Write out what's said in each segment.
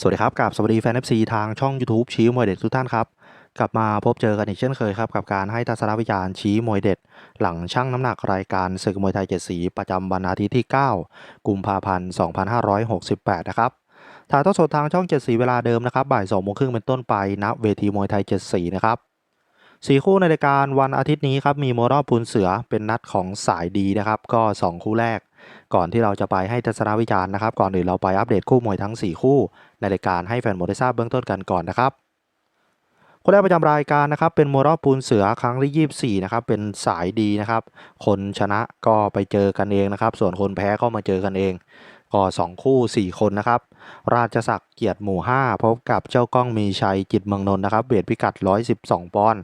สวัสดีครับกับสวัสดีแฟน FC ทางช่อง YouTube ชี้มวยเด็ดทุกท่านครับ กลับมาพบเจอกันอีกเช่นเคยครับ กับการให้ทัศนวิจารณ์ชี้มวยเด็ด หลังช่างน้ำหนักรายการศึกมวยไทยเจ็ดสีประจำวันอาทิตย์ที่ 9 กุมภาพันธ์ 2568 นะครับถ่ายทอดสดทางช่องเจ็ดสีเวลาเดิมนะครับบ่าย2โมงครึ่งเป็นต้นไปณเวทีมวยไทยเจ็ดสีนะครับสี่คู่ในรายการวันอาทิตย์นี้ครับมีโมรอบพูนเสือเป็นนัดของสายดีนะครับ ก็ 2 คู่แรก ก่อนที่เราจะไปให้ทัศนวิจารณ์นะครับ ก่อนอื่นเราไปอัปเดตคู่มวยทั้ง 4 คู่ ในรายการให้แฟนมวยได้ทราบเบื้องต้นกันก่อนนะครับคู่แรกประจำรายการนะครับเป็นมวยรอบปูนเสือครั้งที่ 24นะครับเป็นสายดีนะครับ คนชนะก็ไปเจอกันเองนะครับ ส่วนคนแพ้ก็มาเจอกันเองก็2คู่ 4 คนนะครับ ราชศักดิ์เกียรติหมู่ 5 พบกับเจ้าก้องมีชัยจิตเมืองนนท์นะครับเวทพิกัด 112 ปอนด์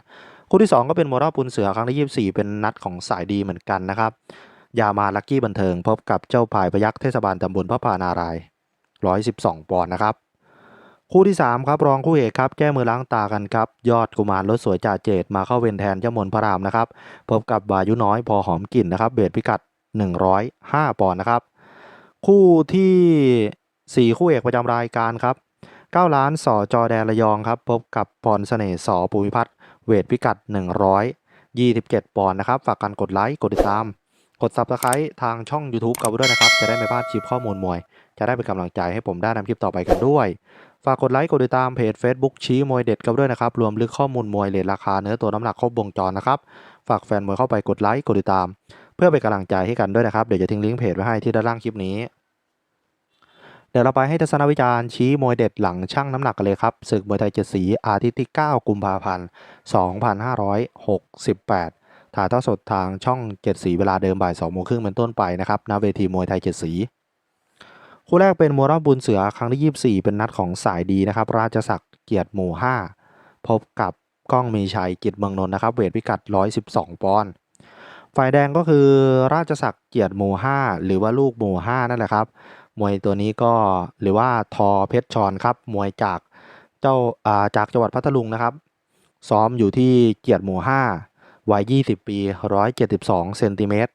คู่ที่ 2 ก็เป็นมวยรอบปูนเสือครั้งที่ 24 เป็นนัดของสายดีเหมือนกันนะครับ ยามาลักกี้บันเทิงพบกับเจ้าพายพยักษ์เทศบาลตำบลพระพานาราย112ปอนด์นะครับ คู่ที่ 3 ครับรองคู่เอกครับ แก้มือล้างตากันครับ ยอดกุมารรถสวยจ่าเจตมาเข้าเวรแทนเจ้ามนพระรามนะครับ พบกับบายุน้อยพอหอมกลิ่นนะครับ เบสพิกัด 105 ปอนด์นะครับ คู่ทีสี่ 4 คู่เอกประจำรายการครับ9ล้านสอจอแดนระยองครับ พบกับพรเสน่ห์สอภูมิพัฒน์เวทพิกัด 127 ปอนด์นะครับ ฝากกันกดไลค์ กดติดตาม กด Subscribe ทางช่อง YouTube กันด้วยนะครับ จะได้ไม่พลาดคลิปข้อมูลมวย จะได้เป็นกำลังใจให้ผมได้นำคลิปต่อไปกันด้วย ฝากกดไลค์กดติดตามเพจ Facebook ชี้มวยเด็ดกันด้วยนะครับ รวมลึกข้อมูลมวยเลทราคาเนื้อตัวน้ำหนักครบวงจรนะครับ ฝากแฟนมวยเข้าไปกดไลค์กดติดตาม เพื่อเป็นกำลังใจให้กันด้วยนะครับ เดี๋ยวจะทิ้งลิงก์เพจไว้ให้ที่ด้านล่างคลิปนี้ เดี๋ยวเราไปให้ทัศนวิจารณ์ชี้มวยเด็ดหลังช่างน้ำหนักกันเลยครับศึกมวยไทยเจ็ดสีอาทิตย์ที่ 9 กุมภาพันธ์ 2568 ถ่ายทอดสดทางช่องเจ็ดสีเวลาเดิมบ่าย2โมงครึ่งเป็นต้นไปนะครับณเวทีมวยไทยเจ็ดสีคู่แรกเป็นมวยรอบบุญเสือครั้งที่ 24 เป็นนัดของสายดีนะครับ ราชศักดิ์เกียรติหมู่ 5 พบกับก้องมีชัยกิจเมืองนนท์นะครับ เวทพิกัด 112 ปอนด์ฝ่ายแดงก็คือราชศักดิ์เกียรติหมู่ 5 หรือว่าลูกหมู่ 5 นั่นแหละครับ มวยตัวนี้ก็หรือว่าทอเพชรชอนครับ มวยจากเจ้าาจากจังหวัดพัทลุงนะครับ ซ้อมอยู่ที่เกียรติหมู่ 5 วัย 20 ปี 172 เซนติเมตร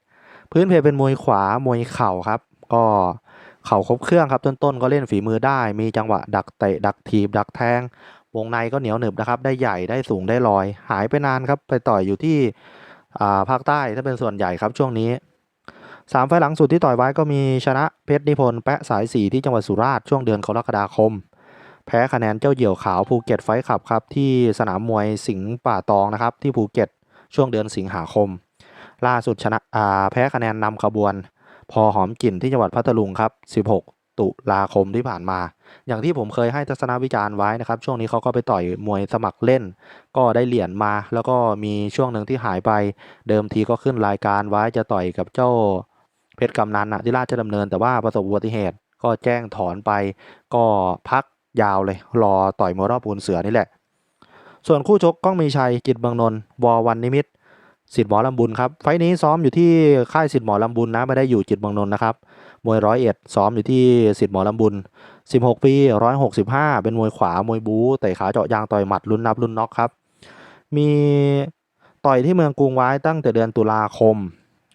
พื้นเพเป็นมวยขวา มวยเข่าครับ ก็เข่าครบเครื่องครับ ต้นๆ ก็เล่นฝีมือได้ มีจังหวะดักเตะ ดักทีบ ดักแทง วงในก็เหนียวหนึบนะครับ ได้ใหญ่ ได้สูง ได้ลอย หายไปนานครับ ไปต่อยอยู่ที่ภาคใต้ ถ้าเป็นส่วนใหญ่ครับช่วงนี้สามไฟล์หลังสุดที่ต่อยไว้ก็มีชนะเพชรนิพนธ์แปะสายสีที่จังหวัดสุราษฎร์ช่วงเดือนกรกฎาคม แพ้คะแนนเจ้าเหี่ยวขาวภูเก็ตไฟท์คลับครับที่สนามมวยสิงห์ป่าตองนะครับที่ภูเก็ต ช่วงเดือนสิงหาคม ล่าสุดชนะแพ้คะแนนนำขบวน พอหอมกลิ่นที่จังหวัดพัทลุงครับ 16 ตุลาคมที่ผ่านมา อย่างที่ผมเคยให้ทัศนวิจารณ์ไว้นะครับ ช่วงนี้เขาก็ไปต่อยมวยสมัครเล่น ก็ได้เหรียญมา แล้วก็มีช่วงหนึ่งที่หายไป เดิมทีก็ขึ้นรายการไว้จะต่อยกับเจ้าเพชรกำนันอะที่ราชดำเนินแต่ว่าประสบอุบัติเหตุ ก็แจ้งถอนไป ก็พักยาวเลย รอต่อยมวยรอบปูนเสือนี่แหละ ส่วนคู่ชกก้องมีชัยจิตรเมืองนนท์วอวันนิมิตสิทธิ์หมอลำบุญครับ ไฟนี้ซ้อมอยู่ที่ค่ายสิทธิ์หมอลำบุญนะไม่ได้อยู่จิตรเมืองนนท์นะครับ มวยร้อยเอ็ดซ้อมอยู่ที่สิทธิ์หมอลำบุญ 16 ปี 165 เป็นมวยขวามวยบู๊เตะขาเจาะยางต่อยหมัดรุ่นนับรุ่นน็อกครับ มีต่อยที่เมืองกรุงไว้ตั้งแต่เดือนตุลาคม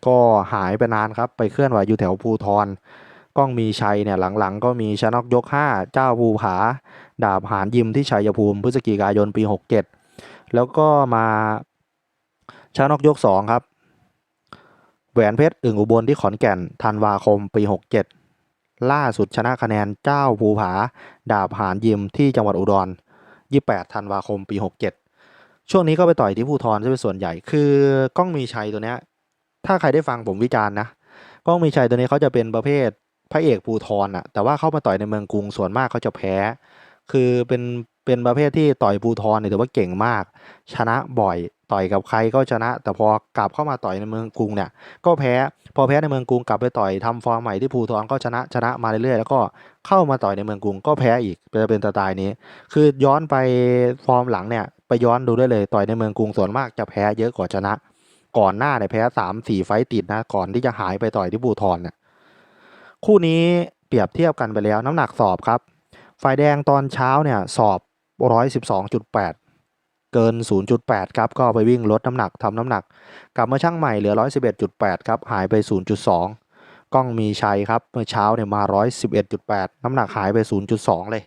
ก็หายไปนานครับไปเคลื่อนไหวอยู่แถวภูทร ก้องมีชัยเนี่ยหลังๆ ก็มีชนกยก 5 เจ้าภูผา ดาบหานยิมที่ชัยภูมิพฤศจิกายนปี 67 แล้วก็มาชนกยก 2 ครับ แหวนเพชรอึ่งอุบลที่ขอนแก่นธันวาคมปี 67 ล่าสุดชนะคะแนนเจ้าภูผา ดาบหานยิมที่จังหวัดอุดร 28 ธันวาคมปี 67 ช่วงนี้ก็ไปต่อยที่ภูทรซะเป็นส่วนใหญ่ คือก้องมีชัยตัวเนี้ยถ้าใครได้ฟังผมวิจารณ์นะก้องมีชัยตัวนี้เขาจะเป็นประเภท พระเอกภูทรอะแต่ว่าเข้ามาต่อยในเมืองกรุงส่วนมากเขาจะแพ้ คือเป็นเป็นประเภทที่ต่อยภูทรเนี่ยถือว่าเก่งมาก ชนะบ่อยต่อยกับใครก็ชนะ แต่พอกลับเข้ามาต่อยในเมืองกรุงเนี่ย ก็แพ้พอแพ้ในเมืองกรุงกลับไปต่อยทำฟอร์มใหม่ที่ภูทรก็ชนะชนะมาเรื่อยๆแล้วก็เข้ามาต่อยในเมืองกรุงก็แพ้อีกจะเป็นสไตล์นี้ คือย้อนไปฟอร์มหลังเนี่ยไปย้อนดูได้เลยต่อยในเมืองกรุงส่วนมากจะแพ้เยอะกว่าชนะ ก่อนหน้าเนี่ยแพ้สามสี่ไฟต์ติดนะก่อนที่จะหายไปต่อยที่บูทรเนี่ย คู่นี้เปรียบเทียบกันไปแล้วน้ำหนักสอบครับ ฝ่ายแดงตอนเช้าเนี่ยสอบ 112.8 เกิน 0.8 ครับ ก็ไปวิ่งลดน้ำหนักทำน้ำหนัก กลับมาช่างใหม่เหลือ 111.8 ครับ หายไป 0.2กล้องมีชัยครับ เมื่อเช้าเนี่ยมา 111.8 น้ำหนักหายไป 0.2 เลย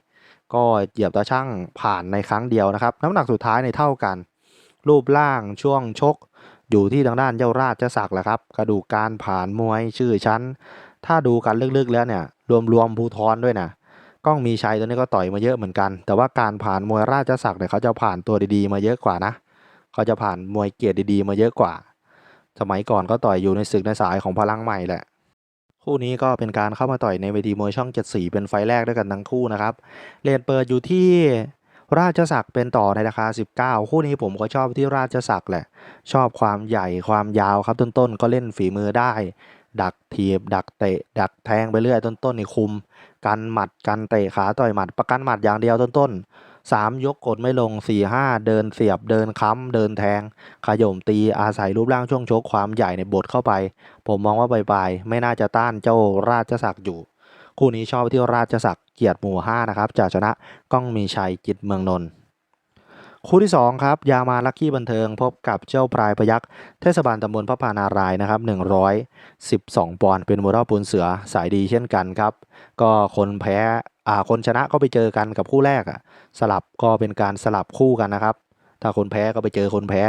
ก็เหยียบตาช่างผ่านในครั้งเดียวนะครับ น้ำหนักสุดท้ายในเท่ากัน รูปร่างช่วงชกอยู่ที่ทางด้านเจ้าราชศักแหละครับ กระดูกการผ่านมวยชื่อชั้น ถ้าดูกันลึกๆแล้วเนี่ย รวมๆภูทรด้วยนะก้องมีชัยตัวนี้ก็ต่อยมาเยอะเหมือนกัน แต่ว่าการผ่านมวยราชศักดิ์เนี่ยเขาจะผ่านตัวดีๆมาเยอะกว่านะ เขาจะผ่านมวยเกียรติดีๆมาเยอะกว่า สมัยก่อนก็ต่อยอยู่ในศึกในสายของพลังใหม่แหละ คู่นี้ก็เป็นการเข้ามาต่อยในเวทีมวยช่อง7สีเป็นไฟแรกด้วยกันทั้งคู่นะครับ เลนเปิดอยู่ที่ราชศักดิ์เป็นต่อในราคา 19 คู่นี้ผมก็ชอบที่ราชศักดิ์แหละ ชอบความใหญ่ความยาวครับต้นๆ ก็เล่นฝีมือได้ ดักทีบ ดักเตะ ดักแทงไปเรื่อยต้นๆนี่คุม กันหมัดกันเตะขาต่อยหมัด ประกันหมัดอย่างเดียวต้นๆสามยกกดไม่ลง4ี่ห้าเดินเสียบเดินค้ำเดินแทง ขย่มตีอาศัยรูปร่างช่วงชกความใหญ่ในบทเข้าไป ผมมองว่าปลายๆไม่น่าจะต้านเจ้าราชศักดิ์อยู่ คู่นี้ชอบที่ราชศักดิ์เกียรติหมู่ห้านะครับจะชนะก้องมีชัยจิตเมืองนนท์ คู่ที่สองครับ ยามาลักกี้บันเทิง พบกับเจ้าปลายพยักษ์เทศบาลตำบลพระพานารายนะครับ112 ปอนด์เป็นมวยรอบปูนเสือสายดีเช่นกันครับ ก็คนแพ้อ่าคนชนะก็ไปเจอกันกับคู่แรกอะสลับก็เป็นการสลับคู่กันนะครับ ถ้าคนแพ้ก็ไปเจอคนแพ้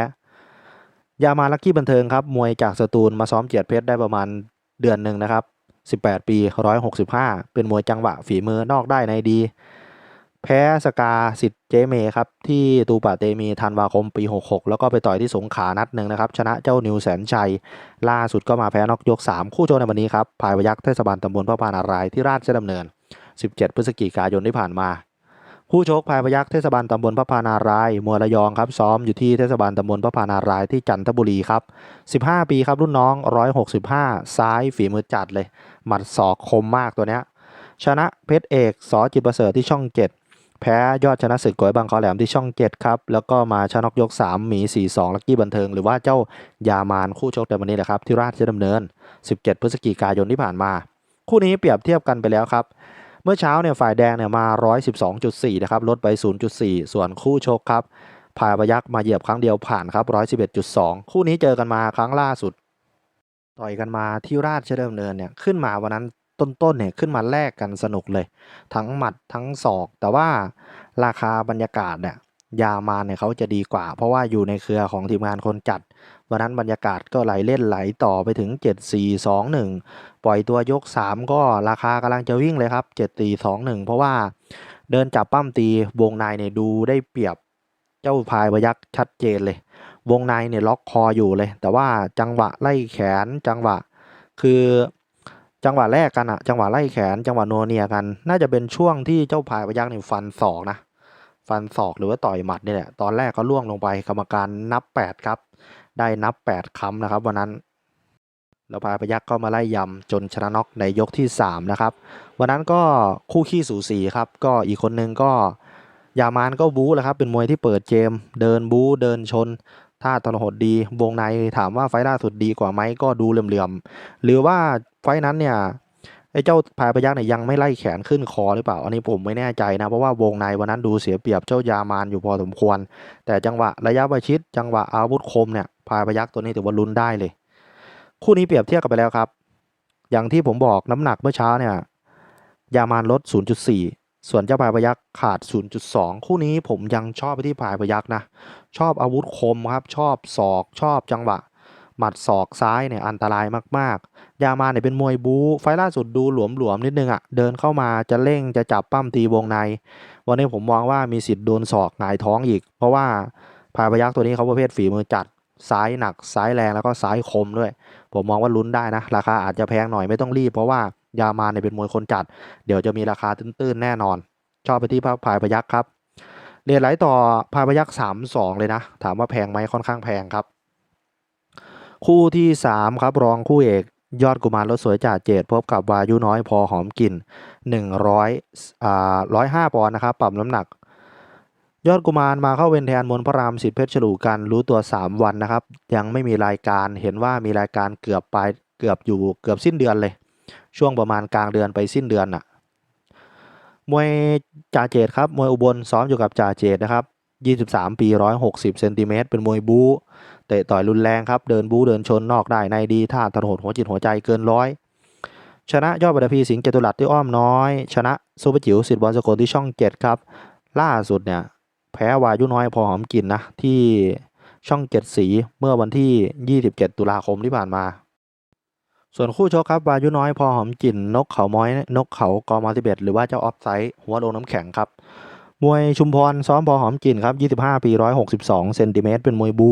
ยามาลักกี้บันเทิงครับมวยจากสตูลมาซ้อมเจียดเพชรได้ประมาณเดือนหนึ่งนะครับ 18 ปี 165 เป็นมวยจังหวะฝีมือนอกได้ในดี แพ้สกาสิทธิ์เจเมครับที่ตูปาเตมีธันวาคมปี 66 แล้วก็ไปต่อยที่สงขานัดหนึ่งนะครับ ชนะเจ้านิวแสนชัย ล่าสุดก็มาแพ้นอกยก 3 คู่โจในวันนี้ครับภายพยักษ์เทศบาลตำบลพระพานารายที่ราชดำเนิน 17 พฤศจิกายนที่ผ่านมาผู้ชกภายพยักษ์เทศบาลตำบลพระพานารายมวยระยองครับซ้อมอยู่ที่เทศบาลตำบลพระพานารายที่จันทบุรีครับ 15 ปีครับรุ่นน้อง 165 ซ้ายฝีมือจัดเลย หมัดศอกคมมากตัวเนี้ยชนะเพชรเอกสอจิตประเสริฐที่ช่อง 7 แพ้ยอดชนะศึกกวยบางคอแหลมที่ช่อง7ครับ แล้วก็มาชนะนกยก 3 หมี 42 ลักกี้บันเทิง หรือว่าเจ้ายามานคู่ชกในวันนี้แหละครับ ที่ราชดำเนิน 17 พฤศจิกายนที่ผ่านมา คู่นี้เปรียบเทียบกันไปแล้วครับ เมื่อเช้าเนี่ยฝ่ายแดงเนี่ยมา 112.4 นะครับ ลดไป 0.4 ส่วนคู่ชกครับพายพยักษ์มาเหยียบครั้งเดียวผ่านครับ 111.2 คู่นี้เจอกันมาครั้งล่าสุด ต่อยกันมาที่ราชดำเนินเนี่ยขึ้นมาวันนั้น ต้นๆเนี่ยขึ้นมาแลกกันสนุกเลย ทั้งหมัดทั้งศอก แต่ว่าราคาบรรยากาศเนี่ยยามาเนี่ยเขาจะดีกว่า เพราะว่าอยู่ในเครือของทีมงานคนจัดวันนั้นบรรยากาศก็ไหลเล่นไหลต่อไปถึง 7 4 2 1 ปล่อยตัวยก 3 ก็ราคากำลังจะวิ่งเลยครับ 7 4 2 1 เพราะว่าเดินจับปั้มตีวงในเนี่ยดูได้เปรียบเจ้าพายพยักษ์ชัดเจนเลย วงในเนี่ยล็อกคออยู่เลย แต่ว่าจังหวะไล่แขนจังหวะ คือ จังหวะแรกกันอะจังหวะไล่แขน จังหวะโนวเนียกัน น่าจะเป็นช่วงที่เจ้าพายพยักษ์เนี่ยฟันศอกนะ ฟันศอกหรือว่าต่อยหมัดนี่แหละ ตอนแรกก็ล่วงลงไปกรรมการนับ 8 ครับ ได้นับ 8คำนะครับวันนั้น แล้วพายพยักษ์ก็มาไล่ยำจนชนะน็อกในยกที่ 3 นะครับ วันนั้นก็คู่ขี้สูสีครับ ก็อีกคนนึงก็ยามานก็บู๊แหละครับ เป็นมวยที่เปิดเกม เดินบู๊เดินชนท่าตลหดดี วงในถามว่าไฟล์ล่าสุดดีกว่าไหมก็ดูเหลื่อมๆ หรือว่า ไฟนั้นเนี่ยไอ้เจ้าพายพยักษ์เนี่ยยังไม่ไล่แขนขึ้นคอหรือเปล่า อันนี้ผมไม่แน่ใจนะ เพราะว่าวงในวันนั้นดูเสียเปรียบเจ้ายามานอยู่พอสมควร แต่จังหวะระยะประชิด จังหวะอาวุธคมเนี่ยพายพยักษ์ตัวนี้ถือว่าลุ้นได้เลย คู่นี้เปรียบเทียบกันไปแล้วครับ อย่างที่ผมบอกน้ำหนักเมื่อเช้าเนี่ยยามานลด 0.4 ส่วนเจ้าพายพยักษ์ขาด 0.2 คู่นี้ผมยังชอบไปที่พายพยักษ์นะชอบอาวุธคมครับชอบศอกชอบจังหวะ หมัดศอกซ้ายเนี่ยอันตรายมากๆ ยามาเนี่ยเป็นมวยบู๊ไฟล่าสุดดูหลวมๆนิดนึงอะ่ะเดินเข้ามาจะเร่งจะจับปั้มตีวงใน วันนี้ผมมองว่ามีสิทธิ์โดนศอกหงายท้องอีก เพราะว่าพายพยักษ์ตัวนี้เขาประเภทฝีมือจัดซ้ายหนักซ้ายแรงแล้วก็ซ้ายคมด้วย ผมมองว่าลุ้นได้นะ ราคาอาจจะแพงหน่อยไม่ต้องรีบ เพราะว่ายามาเนี่ยเป็นมวยคนจัด เดี๋ยวจะมีราคาตื้นๆแน่นอน ชอบไปที่พายพยักษ์ครับเรียนไหลต่อพายพยักษ์สามสองเลยนะ ถามว่าแพงไหมค่อนข้างแพงครับ คู่ที่สามครับรองคู่เอก ยอดกุมารรถสวยจ่าเจดพบกับวายุน้อยพอหอมกลิ่นหนึ่งร้อยอ่าร้อยห้าปอนด์นะครับปรับน้ำหนัก ยอดกุมารมาเข้าเวนแทนมนพระรามสิทธิเพชรฉลูกันรู้ตัว 3 วันนะครับ ยังไม่มีรายการเห็นว่ามีรายการเกือบปลายเกือบอยู่เกือบสิ้นเดือนเลย ช่วงประมาณกลางเดือนไปสิ้นเดือนน่ะมวยจ่าเจดครับมวยอุบลซ้อมอยู่กับจ่าเจดนะครับ 23 ปี 160 เซนติเมตร เป็นมวยบู๊ เตะต่อยรุนแรงครับ เดินบู๊เดินชนนอกได้ในดีท่าตะโหดหัวจิตหัวใจเกินร้อย ชนะยอดบัตพีสิงห์จตุรัสด้วยอ้อมน้อย ชนะซูเปอร์จิ๋วสิทธิ์บอลสกลที่ช่องเจ็ดครับ ล่าสุดเนี่ยแพ้วายุน้อยพอหอมกลิ่นนะที่ช่องเจ็ดสีเมื่อวันที่ 27 ตุลาคมที่ผ่านมา ส่วนคู่ชกครับวายุน้อยพอหอมกลิ่นนกเขาม้อยนกเขากอมาสิเบหรือว่าเจ้าออฟไซด์หัวโลน้ำแข็งครับ มวยชุมพรซ้อมพอหอมกลิ่นครับ 25 ปี 162 เซนติเมตร เป็นมวยบู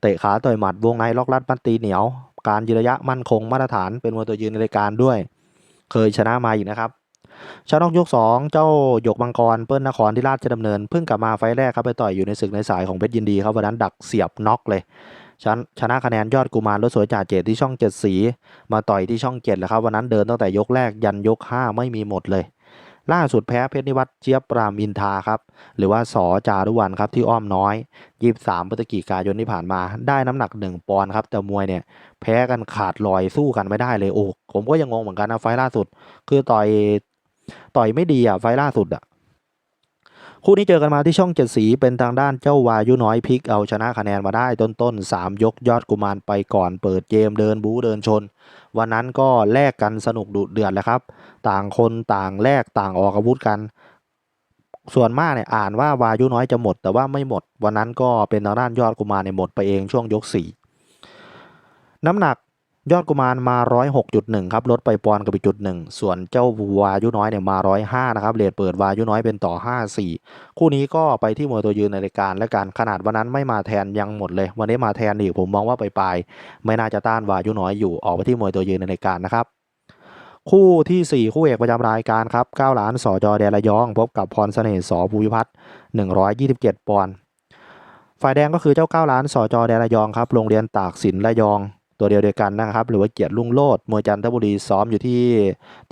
เตะขาต่อยหมัด วงในล็อกลัดปันตีเหนียว การยืนระยะมั่นคงมาตรฐาน เป็นมวยตัวยืนในรายการด้วย เคยชนะมาอีกนะครับ ชานอกยก 2 เจ้าหยกมังกร เปิ้ลนครที่ราชดำเนิน เพิ่งกลับมาไฟแรกครับไปต่อยอยู่ในศึกในสายของเพชรยินดีครับวันนั้นดักเสียบน็อกเลยชนะชนะคะแนนยอดกุมารรถสวยจ่าเจตที่ช่องเจ็ดสี มาต่อยที่ช่องเจ็ดแหละครับวันนั้นเดินตั้งแต่ยกแรกยันยก5ไม่มีหมดเลย ล่าสุดแพ้เพชรนิวัตเจี๊ยบรามอินทาครับ หรือว่าสอจารุวันครับที่อ้อมน้อย 23พฤศจิกายนที่ผ่านมา ได้น้ำหนัก 1 ปอนด์ครับ แต่มวยเนี่ย แพ้กันขาดลอยสู้กันไม่ได้เลยโอ้ผมก็ยังงงเหมือนกันนะไฟล่าสุด คือต่อยต่อยไม่ดีอะไฟล์ล่าสุดอะ คู่นี้เจอกันมาที่ช่องเจ็ดสีเป็นทางด้านเจ้าวายุน้อยพลิกเอาชนะคะแนนมาได้ต้นๆสามยกยอดกุมารไปก่อนเปิดเกมเดินบู๊เดินชน วันนั้นก็แลกกันสนุกดุเดือดแหล้วครับ ต่างคนต่างแลกต่างออกอาวุธกัน ส่วนมากเนี่ยอ่านว่าวายุน้อยจะหมด แต่ว่าไม่หมด วันนั้นก็เป็นทางด้านยอดกุมารเนี่ยหมดไปเองช่วงยกสี่น้ำหนัก ยอดกุมารมา 106.1 ครับลดไปปอนกับอีกจุดหนึ่งส่วนเจ้าวายุน้อยเนี่ยมา 105 นะครับเลทเปิดวายุน้อยเป็นต่อ 54 คู่นี้ก็ไปที่มวยตัวยืนในรายการและกันขนาดวันนั้นไม่มาแทนยังหมดเลย วันนี้มาแทนอีกผมมองว่าไปลายไม่น่าจะต้านวายุน้อยอยู่ออกไปที่มวยตัวยืนในรายการนะครับคู่ทีสี่ 4 คู่เอกประจำรายการครับ9ล้านสอจอแดนระยอง พบกับพรเสน่ห์สอภูวิพัฒน์127 ปอนด์ฝ่ายแดงก็คือเจ้า 9 ล้านสอจอแดนระยองครับโรงเรียนตากสินระยอง ตัวเดียวเดียวกันนะครับ หรือว่าเกียรติลุ่งโลดมวยจันทบุรีซ้อมอยู่ที่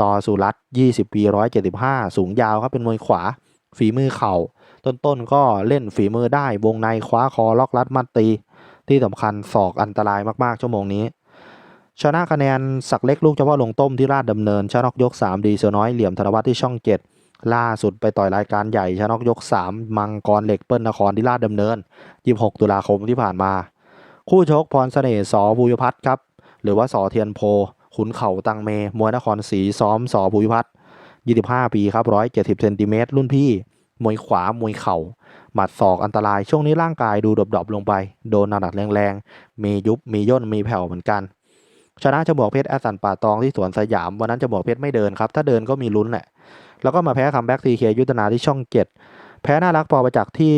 ต่อสุรัตน์20ปี175 สูงยาวครับเป็นมวยขวา ฝีมือเข่า ต้นๆก็เล่นฝีมือได้ วงในคว้าคอล็อกลัดมัดตี ที่สำคัญศอกอันตรายมากๆ ชั่วโมงนี้ ชนะคะแนนสักเล็กลูกเฉพาะลงต้มที่ราชดำเนินชนอกยก3ดีเสือน้อยเหลี่ยมธนวัฒน์ที่ช่อง7ล่าสุดไปต่อยรายการใหญ่ชนอกยก 3 มังกรเหล็กเปิ้ลนครที่ราชดำเนิน 26 ตุลาคมที่ผ่านมา คู่ชกพรเสน่ห์สอภูวิพัฒน์ครับ หรือว่าสอเทียนโพ ขุนเข่าตังเม มวยนครศรีซ้อมสอภูวิพัฒน์25ปีครับ170เจ็ดสิบเซนติเมตรรุ่นพี่ มวยขวามวยเข่า หมัดศอกอันตราย ช่วงนี้ร่างกายดูดรอปๆลงไป โดนหนักแรงๆ มียุบ มีย่น มีแผ่วเหมือนกัน ชนะจมวกเพชรแอสสันป่าตองที่สวนสยาม วันนั้นจมวกเพชรไม่เดินครับ ถ้าเดินก็มีลุ้นแหละ แล้วก็มาแพ้คัมแบ็กทีเคยุทธนาที่ช่องเจ็ดแพ้น่ารักปอประจักษ์ที่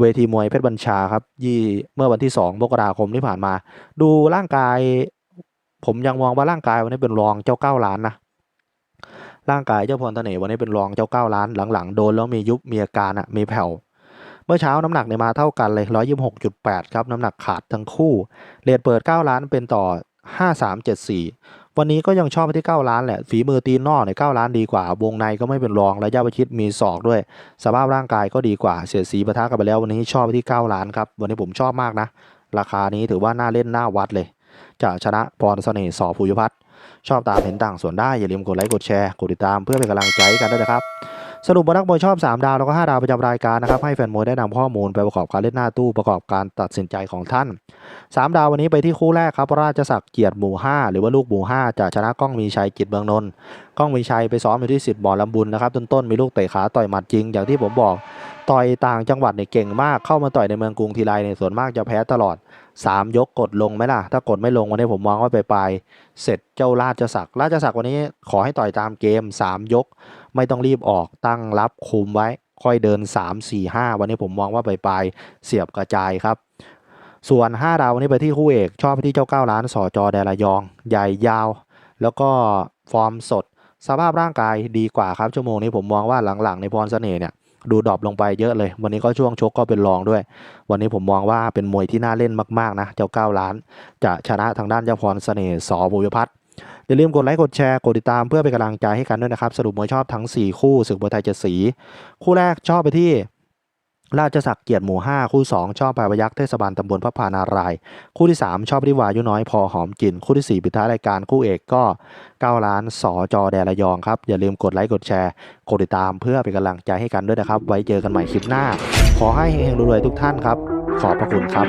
เวทีมวยเพชรบัญชาครับยี่เมื่อวันที่ 2 มกราคมที่ผ่านมา ดูร่างกาย ผมยังมองว่าร่างกายวันนี้เป็นรองเจ้าเก้าล้านนะร่างกายเจ้าพรเสน่ห์วันนี้เป็นรองเจ้าเก้าล้านหลังๆโดนแล้วมียุบมีอาการอะมีแผ่วเมื่อเช้าน้ำหนักเนี่ยมาเท่ากันเลย 126.8 ครับ น้ำหนักขาดทั้งคู่ เรทเปิด 9 ล้านเป็นต่อ 5374 วันนี้ก็ยังชอบไปที่ 9 ล้านแหละ ฝีมือตีนนอกเนี่ย9ล้านดีกว่า วงในก็ไม่เป็นรอง ระยะประชิดมีศอกด้วย สภาพร่างกายก็ดีกว่า เสียดสีปะทะกันไปแล้ว วันนี้ชอบไปที่ 9 ล้านครับ วันนี้ผมชอบมากนะ ราคานี้ถือว่าน่าเล่นน่าวัดเลย จะชนะพรเสน่ห์สอภูยพัฒน์ชอบตามเห็นต่างส่วนได้ อย่าลืมกดไลค์กดแชร์ กดติดตามเพื่อเป็นกำลังใจกันด้วยนะครับ สรุปว่านักมวยชอบ 3 ดาวแล้วก็ 5 ดาวประจำรายการนะครับให้แฟนมวยได้นำข้อมูลไปประกอบการเล่นหน้าตู้ประกอบการตัดสินใจของท่าน 3 ดาววันนี้ไปที่คู่แรกครับราชศักดิ์เกียรติหมู่ 5 หรือว่าลูกหมู่ 5 จะชนะก้องมีชัยกิจเมืองนนท์ก้องมีชัยไปซ้อมอยู่ที่สิทธิ์บ่อลำบุญนะครับต้นๆมีลูกเตะขาต่อยหมัดจริงอย่างที่ผมบอกต่อยต่างจังหวัดเนี่ยเก่งมากเข้ามาต่อยในเมืองกรุงทีไรเนี่ยส่วนมากจะแพ้ตลอด 3 ยกกดลงไหมล่ะ ถ้ากดไม่ลงวันนี้ผมมองว่าไปไปเสร็จเจ้าราชศักดิ์ราชศักดิ์วันนี้ขอให้ต่อยตามเกม 3 ยก ไม่ต้องรีบออกตั้งรับคุมไว้ ค่อยเดิน 3 4 5 วันนี้ผมมองว่าไปปลายๆเสียบกระจายครับ ส่วน 5 ดาววันนี้ไปที่คู่เอกชอบไปที่เจ้า 9 ล้านสอจอแดระยอง ใหญ่ยาว แล้วก็ฟอร์มสด สภาพร่างกายดีกว่าครับชั่วโมงนี้ผมมองว่าหลังๆในพรเสน่ห์เนี่ยดูดรอปลงไปเยอะเลย วันนี้ก็ช่วงชกก็เป็นรองด้วย วันนี้ผมมองว่าเป็นมวยที่น่าเล่นมากๆนะ เจ้า9ล้าน จะชนะทางด้านเจ้าพรเสน่ห์สอบุญพัฒน์ อย่าลืมกดไลค์กดแชร์กดติดตามเพื่อเป็นกำลังใจให้กันด้วยนะครับ สรุปมวยชอบทั้ง 4 คู่ศึกมวยไทยเจ็ดสี คู่แรกชอบไปที่ราชศักดิ์เกียรติหมู่ 5 คู่ 2 ชอบไปพยักษ์เทศบาลตำบลพระพานาราย คู่ที่ 3 ชอบไปที่วายุน้อยพอหอมกลิ่น คู่ที่ 4 ปิดท้ายรายการคู่เอกก็9ล้านสอจอแดนระยองครับ อย่าลืมกดไลค์ กดแชร์ กดติดตามเพื่อเป็นกำลังใจให้กันด้วยนะครับ ไว้เจอกันใหม่คลิปหน้า ขอให้เฮงๆรวยๆทุกท่านครับ ขอบพระคุณครับ